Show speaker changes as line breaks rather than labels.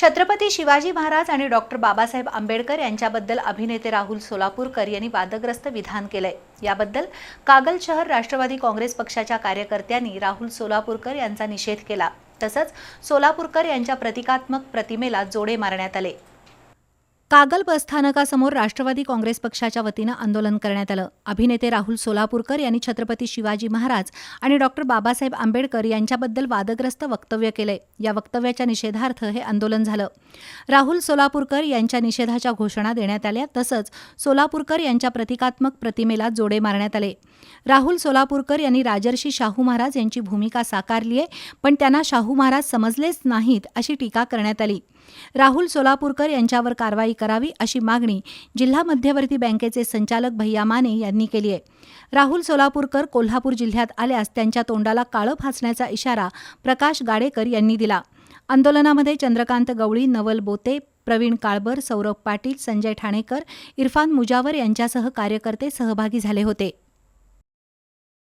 छत्रपती शिवाजी महाराज आणि डॉक्टर बाबासाहेब आंबेडकर यांच्याबद्दल अभिनेते राहुल सोलापूरकर यांनी वादग्रस्त विधान केलंय. याबद्दल कागल शहर राष्ट्रवादी काँग्रेस पक्षाच्या कार्यकर्त्यांनी राहुल सोलापूरकर यांचा निषेध केला. तसंच सोलापूरकर यांच्या प्रतिकात्मक प्रतिमेला जोडे मारण्यात आले. कागल बसस्थानकासमोर राष्ट्रवादी काँग्रेस पक्षाच्या वतीनं आंदोलन करण्यात आलं. अभिनेते राहुल सोलापूरकर यांनी छत्रपती शिवाजी महाराज आणि डॉक्टर बाबासाहेब आंबेडकर यांच्याबद्दल वादग्रस्त वक्तव्य केलंय. या वक्तव्याच्या निषेधार्थ हे आंदोलन झालं. राहुल सोलापूरकर यांच्या निषेधाच्या घोषणा देण्यात आल्या तसंच सोलापूरकर यांच्या प्रतिकात्मक प्रतिमेला जोडे मारण्यात आले. राहुल सोलापूरकर यांनी राजर्षी शाहू महाराज यांची भूमिका साकारली आहे पण त्यांना शाहू महाराज समजलेच नाहीत अशी टीका करण्यात आली. राहुल सोलापूरकर यांच्यावर कारवाई करावी अशी मागणी जिल्हा मध्यवर्ती बँकेचे संचालक भैया माने यांनी केली आहे. राहुल सोलापूरकर कोल्हापूर जिल्ह्यात आल्यास त्यांच्या तोंडाला काळं फासण्याचा इशारा प्रकाश गाडेकर यांनी दिला. आंदोलनामध्ये चंद्रकांत गवळी नवल बोते प्रवीण काळबर सौरभ पाटील संजय ठाणेकर इरफान मुजावर यांच्यासह कार्यकर्ते सहभागी झाले होते.